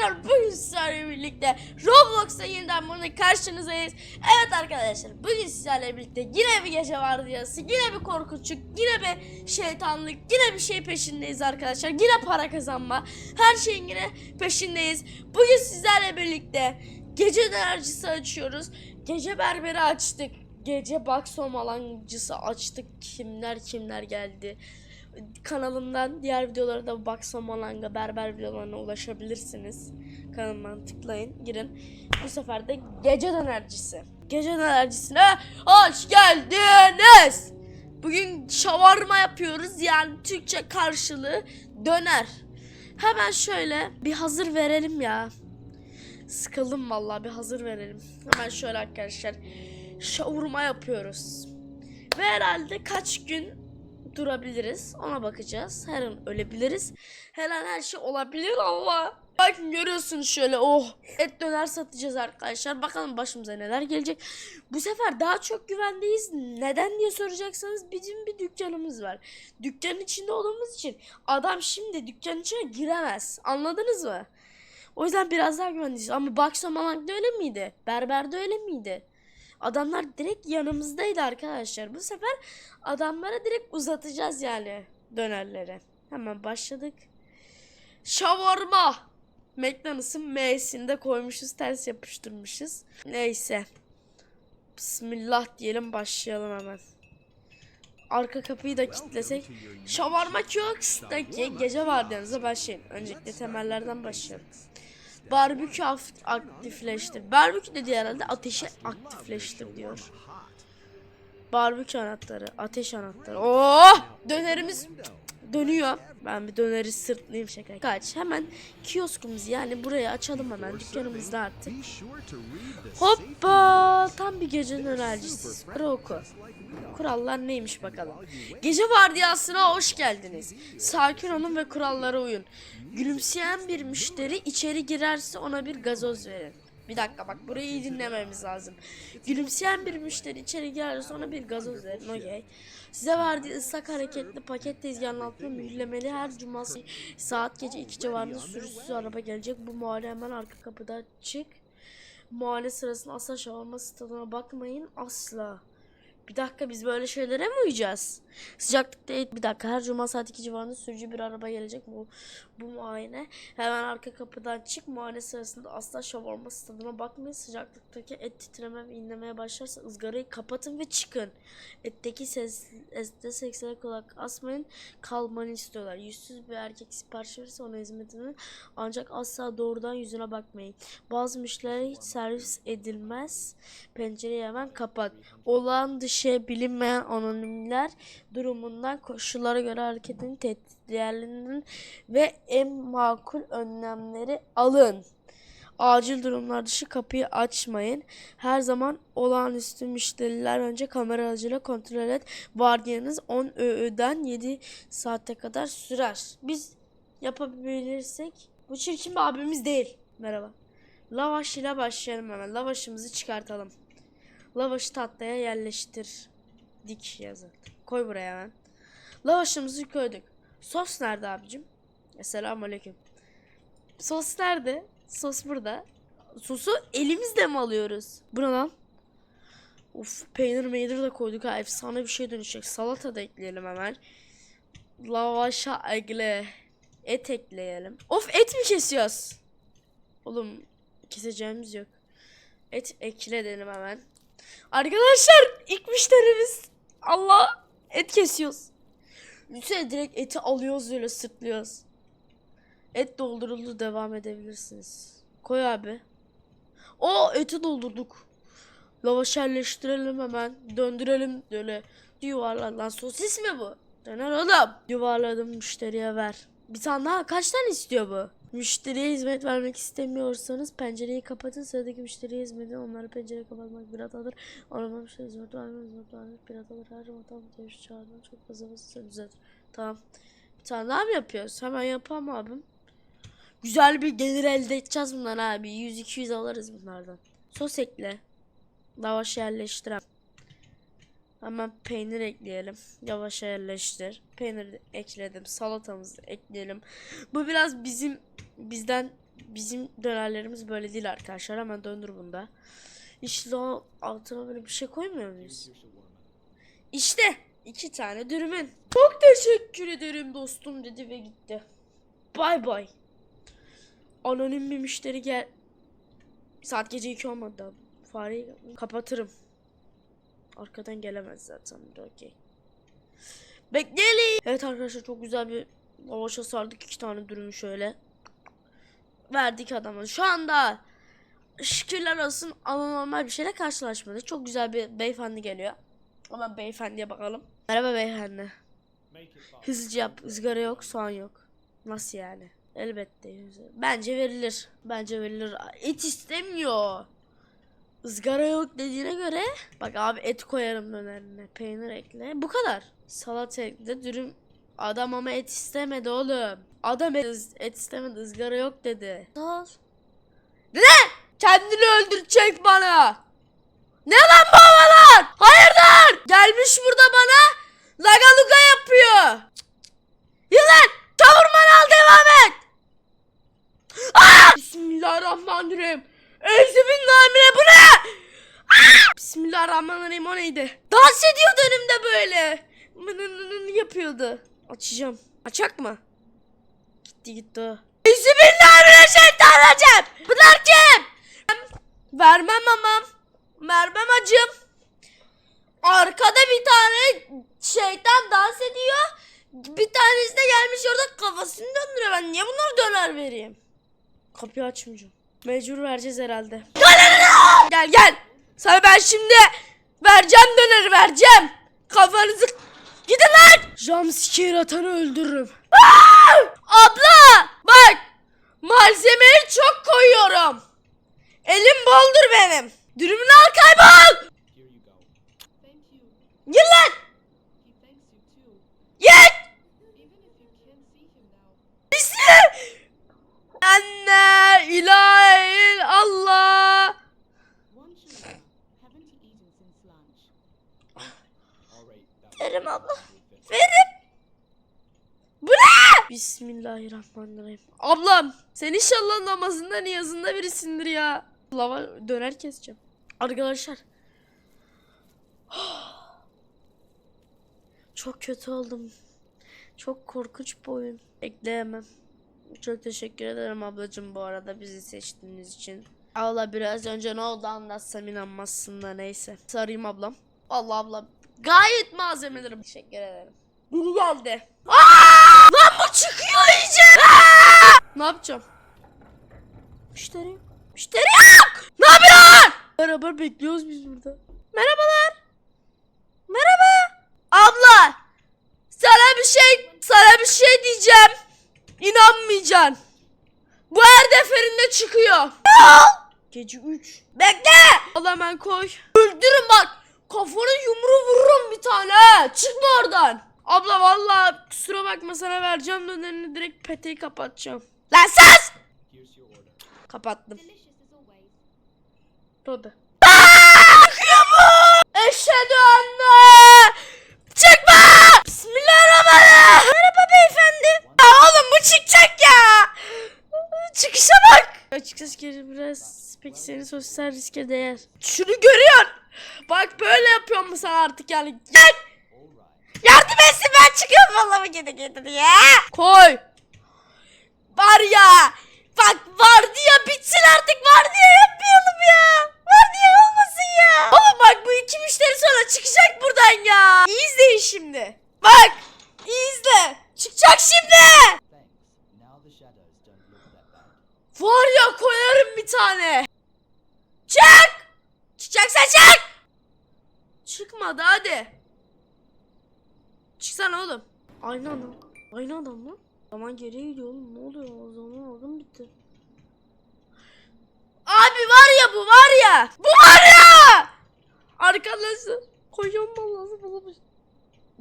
arkadaşlar bugün sizlerle birlikte Roblox'ta yeniden bunu karşınızdayız. Evet arkadaşlar bugün sizlerle birlikte yine bir gece vardiyası, yine bir korkunçluk, yine bir şeytanlık, yine bir şey peşindeyiz arkadaşlar. Yine para kazanma, her şeyin yine peşindeyiz. Bugün sizlerle birlikte gece enerjisi açıyoruz. Gece berberi açtık. Gece baksom alancısı açtık. Kimler kimler geldi kanalımdan diğer videolara da Baksa Malanga berber videolarına ulaşabilirsiniz. Kanalımdan tıklayın, girin. Bu sefer de gece dönercisi. Gece dönercisine hoş geldiniz. Bugün şavarma yapıyoruz. Yani Türkçe karşılığı döner. Hemen şöyle bir hazır verelim ya. Sıkıldım vallahi bir hazır verelim. Hemen şöyle arkadaşlar. Şavurma yapıyoruz. Ve herhalde kaç gün durabiliriz. Ona bakacağız. Her an ölebiliriz. Her an her şey olabilir ama. Bakın görüyorsunuz şöyle oh et döner satacağız arkadaşlar. Bakalım başımıza neler gelecek. Bu sefer daha çok güvendeyiz. Neden diye soracaksanız bizim bir dükkanımız var. Dükkanın içinde olduğumuz için adam şimdi dükkanın içine giremez. Anladınız mı? O yüzden biraz daha güvendeyiz. Ama Baksa Malak'ta öyle miydi? Berber'de öyle miydi? Adamlar direkt yanımızdaydı arkadaşlar. Bu sefer adamlara direkt uzatacağız yani dönerleri. Hemen başladık. Şavarma. McDonald's'ın M'sini de koymuşuz ters yapıştırmışız. Neyse. Bismillah diyelim başlayalım hemen. Arka kapıyı da kilitlesek. Şavarma Kiosks'taki gece vardiyanıza başlayın. Öncelikle temellerden başlayalım. Barbekü aktifleştir. Barbekü dediği herhalde ateşi aktifleştir diyor. Barbekü anahtarı, ateş anahtarı. Oh! Dönerimiz dönüyor. Ben bir döneri sırtlayayım şaka. Kaç. Hemen kioskumuz yani burayı açalım hemen. Dükkanımızda artık. Hoppa! Tam bir gecenin önercisi. Sıra oku. Kurallar neymiş bakalım. Gece vardiyasına hoş geldiniz. Sakin olun ve kurallara uyun. Gülümseyen bir müşteri içeri girerse ona bir gazoz verin. Bir dakika bak burayı iyi dinlememiz lazım. Gülümseyen bir müşteri içeri girerse ona bir gazoz verin. Okey. Size verdiği ıslak hareketli paket tezgahının altında mühürlemeli her cuması saat gece 2 civarında sürüsüz araba gelecek. Bu muayene hemen arka kapıda çık. Muayene sırasında asla şavarma tadına bakmayın asla. Bir dakika biz böyle şeylere mi uyacağız? Sıcaklıkta bir dakika her cuma saat 2 civarında sürücü bir araba gelecek bu bu muayene. Hemen arka kapıdan çık muayene sırasında asla şavarma tadına bakmayın. Sıcaklıktaki et titreme ve inlemeye başlarsa ızgarayı kapatın ve çıkın. Etteki ses ette seksene kulak asmayın. Kalmanı istiyorlar. Yüzsüz bir erkek sipariş verirse ona hizmetini ancak asla doğrudan yüzüne bakmayın. Bazı müşterilere hiç servis edilmez. Pencereyi hemen kapat. Olağan dışı bilinmeyen anonimler durumundan koşullara göre hareketini tehdit değerlendirin ve en makul önlemleri alın. Acil durumlar dışı kapıyı açmayın. Her zaman olağanüstü müşteriler önce kamera aracıyla kontrol et. Vardiyanız 10 öğüden 7 saate kadar sürer. Biz yapabilirsek bu çirkin bir abimiz değil. Merhaba. Lavaş ile başlayalım hemen. Lavaşımızı çıkartalım. Lavaşı tatlıya yerleştir. Dik yazı. Koy buraya hemen. Lavaşımızı koyduk. Sos nerede abicim? Esselamu aleyküm. Sos nerede? Sos burada. Sosu elimizle mi alıyoruz? Bu ne lan? Uf peynir meynir de koyduk ha. Efsane bir şey dönüşecek. Salata da ekleyelim hemen. Lavaşa ekle. Et ekleyelim. Of et mi kesiyoruz? Oğlum keseceğimiz yok. Et ekle dedim hemen. Arkadaşlar ilk müşterimiz. Allah et kesiyoruz. Lütfen direkt eti alıyoruz böyle sırtlıyoruz. Et dolduruldu devam edebilirsiniz. Koy abi. O eti doldurduk. Lavaş yerleştirelim hemen. Döndürelim böyle. Yuvarlan lan sosis mi bu? Döner oğlum. Yuvarladım müşteriye ver. Bir tane daha kaç tane istiyor bu? Müşteriye hizmet vermek istemiyorsanız pencereyi kapatın. Sıradaki müşteriye hizmet edin. Onları pencereyi kapatmak bir alır. Arama müşteri hizmet vermek hizmet vermek bir alır. Her zaman tam teşvik çağırmak çok fazla basit düzeltir. Tamam. Bir tane daha mı yapıyoruz? Hemen yapalım abim. Güzel bir gelir elde edeceğiz bundan abi. 100-200 alırız bunlardan. Sos ekle. Lavaş yerleştirelim. Hemen peynir ekleyelim. Yavaş yerleştir. Peynir ekledim. Salatamızı ekleyelim. Bu biraz bizim bizden Bizim dönerlerimiz böyle değil arkadaşlar. Hemen döndür bunda. İşte o altına böyle bir şey koymuyor muyuz? İşte iki tane dürümün. Çok teşekkür ederim dostum dedi ve gitti. Bay bay. Anonim bir müşteri gel. Saat gece 2 olmadı. Fareyi kapatırım. Arkadan gelemez zaten. Okey. Bekleyelim. Evet arkadaşlar çok güzel bir lavaşa sardık iki tane dürümü şöyle. Verdik adama. Şu anda şükürler olsun anormal bir şeyle karşılaşmadık. Çok güzel bir beyefendi geliyor. Hemen beyefendiye bakalım. Merhaba beyefendi. Hızlıca yap. ızgara yok, soğan yok. Nasıl yani? Elbette. Bence verilir. Bence verilir. Et istemiyor. Izgara yok dediğine göre bak abi et koyarım dönerine peynir ekle. Bu kadar. Salata ekle dürüm. Adam ama et istemedi oğlum. Adam et, et istemedi ızgara yok dedi. Sağ ne? Kendini öldürecek bana. Ne lan bu havalar? Hayırdır? Gelmiş burada bana laga luga yapıyor yılan çavurmanı al devam et. Aa! Bismillahirrahmanirrahim Eyzimin namine bu ne? Aa! Bismillahirrahmanirrahim o neydi? Dans ediyordu önümde böyle. Mınınının yapıyordu. Açacağım. Açak mı? Gitti gitti o. Bismillahirrahmanirrahim. Bunlar kim? Vermem amam. Vermem acım. Arkada bir tane şeytan dans ediyor. Bir tanesi de gelmiş orada kafasını döndürüyor. Ben niye bunları döner vereyim? Kapıyı açmayacağım. Mecbur vereceğiz herhalde. Gel gel. Sana ben şimdi vereceğim döneri vereceğim. Kafanızı gidin lan. Jumpscare atanı öldürürüm. Abla bak malzemeyi çok koyuyorum. Elim boldur benim. Dürümünü al kaybol. Gir. He thanks you too. Git. Even if you can't see him now. Bismillah. Anne ilahe Allah. One sugar. Haven't eaten since lunch. All right. That Verim abla. Verim. Bu ne? Bismillahirrahmanirrahim. Ablam sen inşallah namazında niyazında birisindir ya. Lava döner keseceğim. Arkadaşlar. Çok kötü oldum. Çok korkunç bir oyun. Ekleyemem. Çok teşekkür ederim ablacığım bu arada bizi seçtiğiniz için. Allah biraz önce ne oldu anlatsam inanmazsın da neyse. Sarayım ablam. Allah ablam. Gayet malzemelerim. Teşekkür ederim. Biri geldi. Aa! Lan bu çıkıyor iyice. Aa! Ne yapacağım? Müşteri. Müşteri yok. Ne yapıyorsun? Beraber bekliyoruz biz burada. Merhabalar. Merhaba. Abla. Sana bir şey, sana bir şey diyeceğim. İnanmayacaksın. Bu her deferinde çıkıyor. Gece 3. Bekle. Al hemen koy. Öldürün bak. Kafanı yumru vururum bir tane. he. Çıkma oradan. Abla vallahi kusura bakma sana vereceğim dönerini direkt peteği kapatacağım. Lan sus. Kapattım. Tadı. Çıkıyor mu? Eşhedü anne. Çıkma. Bismillahirrahmanirrahim. Merhaba beyefendi. Ya oğlum bu çıkacak ya. Çıkışa geri biraz peki senin sosyal riske değer. Şunu görüyorsun. Bak böyle yapıyorum mu sana artık yani. Gel. Yardım etsin ben çıkıyorum vallahi gidi gidi diye. Koy. Var ya. Bak var diye bitsin artık var diye yapmayalım ya. Var diye olmasın ya. Oğlum bak bu iki müşteri sonra çıkacak buradan ya. İyi izleyin şimdi. Bak. iyi izle. Çıkacak şimdi. Thanks. Now the shadows don't look that bad. Var ya koyarım bir tane. Çık. Çıkacaksa çık. Çıkmadı hadi. Çıksana oğlum. Aynı adam. Aynı adam lan. Zaman geriye gidiyor oğlum. Ne oluyor? O zaman adım bitti. Abi var ya bu var ya. Bu var ya. Arkadaşlar. Koyuyorum vallahi bulamış.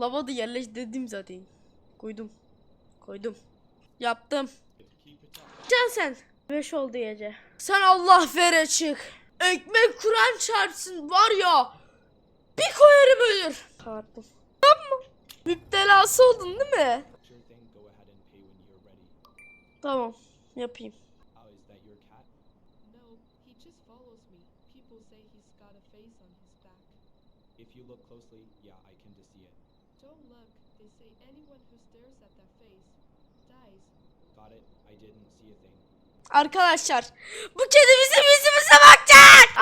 Lava da yerleş dedim zaten. Koydum. Koydum. Yaptım. Can sen. Beş oldu gece. Sen Allah vere çık. Ekmek kuran çarpsın var ya. Bir koyarım ölür. Çarptım. Tamam. Müptelası oldun değil mi? Tamam. Yapayım. How is your cat? No, he just follows me. People say he's got a face on his back. If you look closely, yeah, I can just see it. Don't look. They say anyone who stares at that face dies. Got it? I didn't see a thing. Arkadaşlar bu kedi bizim.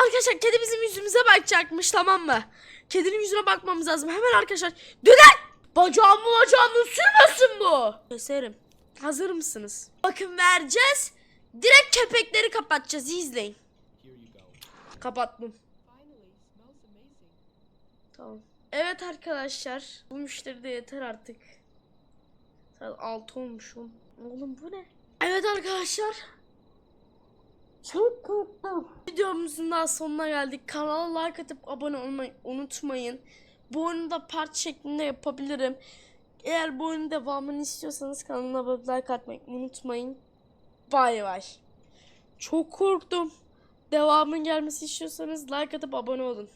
Arkadaşlar kedi bizim yüzümüze bakacakmış tamam mı? Kedinin yüzüne bakmamız lazım. Hemen arkadaşlar. Döner! Bacağımı bacağımı sürmesin bu. Keserim. Hazır mısınız? Bakın vereceğiz. Direkt kepekleri kapatacağız. İzleyin. Kapattım. Tamam. Evet arkadaşlar. Bu müşteri de yeter artık. Saat 6 olmuşum. Oğlum bu ne? Evet arkadaşlar. Çok korktum. Videomuzun daha sonuna geldik. Kanala like atıp abone olmayı unutmayın. Bu oyunu da part şeklinde yapabilirim. Eğer bu oyunun devamını istiyorsanız kanala abone like atmayı unutmayın. Bay bay. Çok korktum. Devamın gelmesi istiyorsanız like atıp abone olun.